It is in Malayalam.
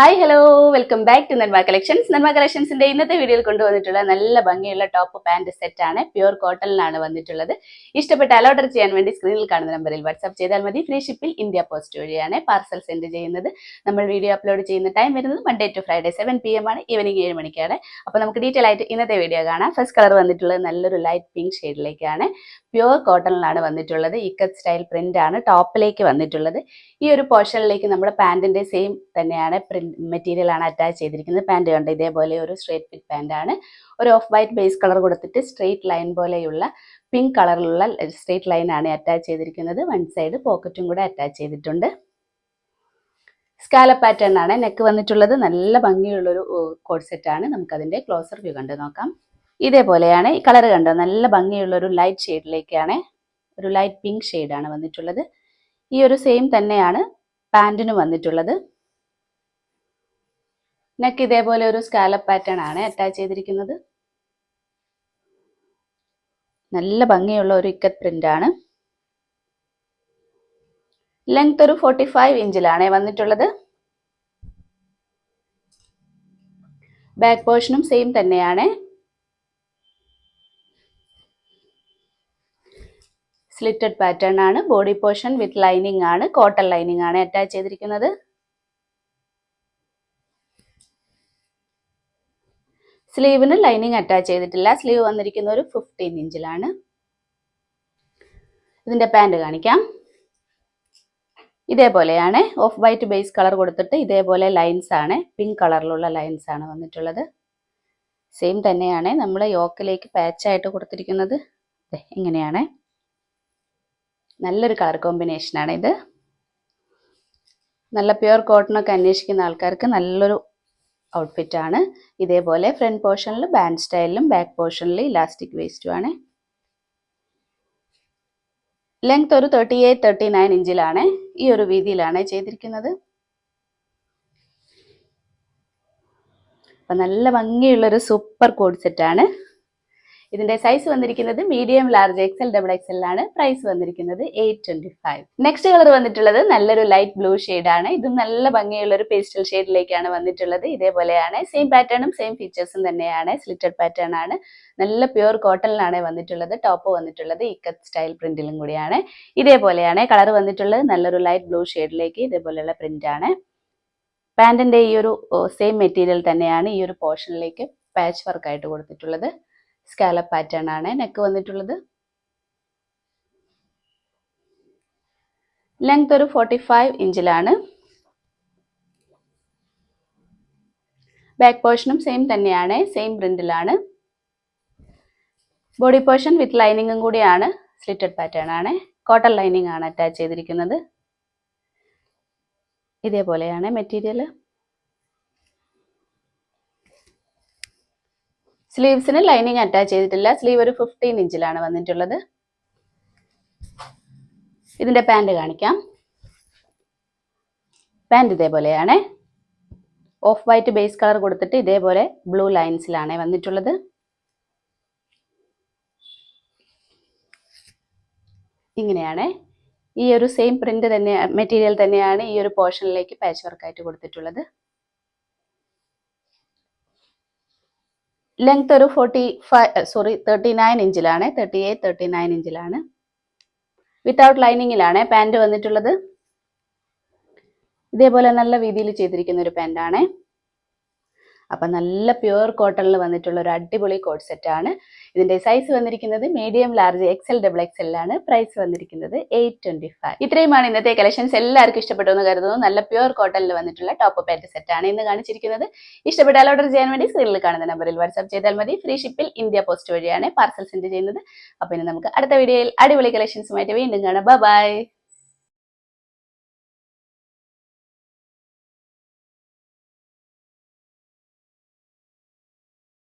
Hi hello welcome back to Nanma collections Nanma കളക്ഷൻസിന്റെ ഇന്നത്തെ വീഡിയോയിൽ കൊണ്ടുവന്നിട്ടുള്ള നല്ല ഭംഗിയുള്ള ടോപ്പ് പാന്റ് സെറ്റ് ആണ്. പ്യൂർ കോട്ടണിലാണ് വന്നിട്ടുള്ളത്. ഇഷ്ടപ്പെട്ട ഓർഡർ ചെയ്യാൻ വേണ്ടി സ്ക്രീനിൽ കാണുന്ന നമ്പറിൽ വാട്സ്ആപ്പ് ചെയ്താൽ മതി. ഫ്രീ ഷിപ്പിൽ ഇന്ത്യ പോസ്റ്റ് വഴിയാണ് പാർസൽ സെൻഡ് ചെയ്യുന്നത്. നമ്മൾ വീഡിയോ അപ്ലോഡ് ചെയ്യുന്ന ടൈം വരുന്നത് Monday to Friday seven P M ആണ്. ഈവനിങ് ഏഴ് മണിക്കാണ്. അപ്പോൾ നമുക്ക് ഡീറ്റെയിൽ ആയിട്ട് ഇന്നത്തെ വീഡിയോ കാണാം. ഫസ്റ്റ് കളർ വന്നിട്ടുള്ളത് നല്ലൊരു ലൈറ്റ് പിങ്ക് ഷെയ്ഡിലേക്കാണ് പ്യൂർ കോട്ടണിലാണ് വന്നിട്ടുള്ളത്. ഇക്കത്ത് സ്റ്റൈൽ പ്രിന്റ് ആണ്. ടോപ്പിലേക്ക് വന്നിട്ടുള്ളത്. ഈ ഒരു പോർഷനിലേക്ക് നമ്മുടെ പാന്റിന്റെ സെയിം തന്നെയാണ് പ്രിന്റ് മെറ്റീരിയൽ ആണ് അറ്റാച്ച് ചെയ്തിരിക്കുന്നത്. പാന്റ് കണ്ട് ഇതേപോലെ ഒരു സ്ട്രേറ്റ് ഫിറ്റ് ആണ്. ഒരു ഓഫ് വൈറ്റ് ബേസ് കളർ കൊടുത്തിട്ട് സ്ട്രേറ്റ് ലൈൻ പോലെയുള്ള പിങ്ക് കളറിലുള്ള സ്ട്രേറ്റ് ലൈൻ ആണ് അറ്റാച്ച് ചെയ്തിരിക്കുന്നത്. വൺ സൈഡ് പോക്കറ്റും കൂടെ അറ്റാച്ച് ചെയ്തിട്ടുണ്ട്. സ്കാല പാറ്റേൺ ആണ്. നെക്ക് വന്നിട്ടുള്ളത് നല്ല ഭംഗിയുള്ളൊരു കോഡ് ആണ്. നമുക്കതിന്റെ ക്ലോസർ വ്യൂ കണ്ട് നോക്കാം. ഇതേപോലെയാണ് ഈ കളർ കണ്ടോ നല്ല ഭംഗിയുള്ളൊരു ലൈറ്റ് ഷെയ്ഡിലേക്കാണ് ഒരു ലൈറ്റ് പിങ്ക് ഷെയ്ഡാണ് വന്നിട്ടുള്ളത്. ഈ ഒരു സെയിം തന്നെയാണ് പാന്റിന് വന്നിട്ടുള്ളത്. നെക്ക് ഇതേപോലെ ഒരു സ്കാലപ്പ് പാറ്റേൺ ആണ് അറ്റാച്ച് ചെയ്തിരിക്കുന്നത്. നല്ല ഭംഗിയുള്ള ഒരു ഇക്കത്ത് പ്രിന്റ് ആണ്. ലെങ്ത് ഒരു ഫോർട്ടി ഫൈവ് ഇഞ്ചിലാണ് വന്നിട്ടുള്ളത്. ബാക്ക് പോർഷനും സെയിം തന്നെയാണ്. സ്ലിറ്റഡ് പാറ്റേൺ ആണ്. ബോഡി പോർഷൻ വിത്ത് ലൈനിങ് ആണ്. കോട്ടൺ ലൈനിങ് ആണ് അറ്റാച്ച് ചെയ്തിരിക്കുന്നത്. സ്ലീവിന് ലൈനിങ് അറ്റാച്ച് ചെയ്തിട്ടില്ല. സ്ലീവ് വന്നിരിക്കുന്ന ഒരു ഫിഫ്റ്റീൻ ഇഞ്ചിലാണ് ഇതിന്റെ പാന്റ് കാണിക്കാം. ഇതേപോലെയാണ് ഓഫ് വൈറ്റ് ബേസ് കളർ കൊടുത്തിട്ട് ഇതേപോലെ ലൈൻസ് ആണ്. പിങ്ക് കളറിലുള്ള ലൈൻസ് ആണ് വന്നിട്ടുള്ളത്. സെയിം തന്നെയാണ് നമ്മൾ യോക്കിലേക്ക് പാച്ച് ആയിട്ട് കൊടുത്തിരിക്കുന്നത്. ഇങ്ങനെയാണ്. നല്ലൊരു കളർ കോമ്പിനേഷനാണ് ഇത്. നല്ല പ്യുവർ കോട്ടൺ ഒക്കെ അന്വേഷിക്കുന്ന ആൾക്കാർക്ക് നല്ലൊരു ഔട്ട്ഫിറ്റ് ആണ് ഇതേപോലെ ഫ്രണ്ട് പോർഷനിൽ ബാൻഡ് സ്റ്റൈലിലും ബാക്ക് പോർഷനിൽ ഇലാസ്റ്റിക് വേസ്റ്റും ആണ് ലെങ്ത് ഒരു തേർട്ടി എയ്റ്റ് തേർട്ടി നയൻ ഇഞ്ചിലാണ് ഈ ഒരു വീതിയിലാണ് ചെയ്തിരിക്കുന്നത്. അപ്പം നല്ല ഭംഗിയുള്ളൊരു സൂപ്പർ കോഡ് സെറ്റാണ്. ഇതിന്റെ സൈസ് വന്നിരിക്കുന്നത് മീഡിയം ലാർജ് എക്സൽ ഡബിൾ ആണ് പ്രൈസ് വന്നിരിക്കുന്നത് eight twenty five next colour വന്നിട്ടുള്ളത് നല്ലൊരു ലൈറ്റ് ബ്ലൂ ആണ്. ഇതും നല്ല ഭംഗിയുള്ള ഒരു പേസ്റ്റൽ ഷെയ്ഡിലേക്കാണ് വന്നിട്ടുള്ളത്. ഇതേപോലെയാണ്. സെയിം പാറ്റേണും സെയിം ഫീച്ചേഴ്സും തന്നെയാണ്. സ്ലിറ്റഡ് പാറ്റേൺ ആണ്. നല്ല പ്യുവർ കോട്ടണിലാണ് വന്നിട്ടുള്ളത്. ടോപ്പ് വന്നിട്ടുള്ളത്. ഇക്കത്ത് സ്റ്റൈൽ പ്രിന്റിലും കൂടിയാണ്. ഇതേപോലെയാണ് കളർ വന്നിട്ടുള്ളത്. നല്ലൊരു ലൈറ്റ് ബ്ലൂ ഷെയ്ഡിലേക്ക് ഇതേപോലെയുള്ള പ്രിന്റ് ആണ്. പാന്റിന്റെ ഈ ഒരു സെയിം മെറ്റീരിയൽ തന്നെയാണ് ഈ ഒരു പോർഷനിലേക്ക് പാച്ച് വർക്ക് ആയിട്ട് കൊടുത്തിട്ടുള്ളത്. സ്കാലപ്പ് പാറ്റേൺ ആണ് നെക്ക് വന്നിട്ടുള്ളത്. ലെങ്ത് ഒരു ഫോർട്ടി ഫൈവ് ഇഞ്ചിലാണ് ബാക്ക് പോർഷനും സെയിം തന്നെയാണ് സെയിം പ്രിന്റിലാണ് ബോഡി പോർഷൻ വിത്ത് ലൈനിങ്ങും കൂടിയാണ് സ്ലിറ്റഡ് പാറ്റേൺ ആണ്. കോട്ടൺ ലൈനിങ് ആണ് അറ്റാച്ച് ചെയ്തിരിക്കുന്നത്. ഇതേപോലെയാണ് മെറ്റീരിയൽ സ്ലീവ്സിന് ലൈനിങ് അറ്റാച്ച് ചെയ്തിട്ടില്ല. സ്ലീവ് ഒരു ഫിഫ്റ്റീൻ ഇഞ്ചിലാണ് വന്നിട്ടുള്ളത്. ഇതിന്റെ പാന്റ് കാണിക്കാം. പാന്റ് ഇതേപോലെയാണ്. ഓഫ് വൈറ്റ് ബേസ് കളർ കൊടുത്തിട്ട് ഇതേപോലെ ബ്ലൂ ലൈൻസിലാണ് വന്നിട്ടുള്ളത്. ഇങ്ങനെയാണ്. ഈ ഒരു സെയിം പ്രിന്റ് തന്നെ മെറ്റീരിയൽ തന്നെയാണ് ഈ ഒരു പോർഷനിലേക്ക് പാച്ച് വർക്കായിട്ട് കൊടുത്തിട്ടുള്ളത്. ലെങ്ത് ഒരു forty five sorry thirty nine ഇഞ്ചിലാണ്. Thirty eight thirty nine ഇഞ്ചിലാണ് വിത്തൗട്ട് ലൈനിങ്ങിലാണ് പാന്റ് വന്നിട്ടുള്ളത്. ഇതേപോലെ നല്ല രീതിയിൽ ചെയ്തിരിക്കുന്ന ഒരു പാന്റാണ് അപ്പം നല്ല പ്യുവർ കോട്ടണിൽ വന്നിട്ടുള്ള ഒരു അടിപൊളി കോട്ട് സെറ്റ് ആണ്. ഇതിന്റെ സൈസ് വന്നിരിക്കുന്നത് മീഡിയം ലാർജ് എക്സൽ ഡബിൾ എക്സലാണ് പ്രൈസ് വന്നിരിക്കുന്നത് എയ്റ്റ് ട്വന്റി ഫൈവ് ഇത്രയുമാണ് ഇന്നത്തെ കളക്ഷൻസ് എല്ലാവർക്കും ഇഷ്ടപ്പെട്ടു എന്ന് കരുതുന്നു. നല്ല പ്യുവർ കോട്ടണിൽ വന്നിട്ടുള്ള ടോപ്പ് പാറ്റ് സെറ്റാണ് ഇന്ന് കാണിച്ചിരിക്കുന്നത്. ഇഷ്ടപ്പെട്ടാൽ ഓർഡർ ചെയ്യാൻ വേണ്ടി സ്ക്രീനിൽ കാണുന്ന നമ്പറിൽ വാട്സ്ആപ്പ് ചെയ്താൽ മതി. ഫ്രീ ഷിപ്പിൽ ഇന്ത്യ പോസ്റ്റ് വഴിയാണ് പാർസൽ സെൻഡ് ചെയ്യുന്നത്. അപ്പോൾ ഇനി നമുക്ക് അടുത്ത വീഡിയോയിൽ അടിപൊളി കളക്ഷൻസുമായിട്ട് വീണ്ടും കാണാം. ബൈ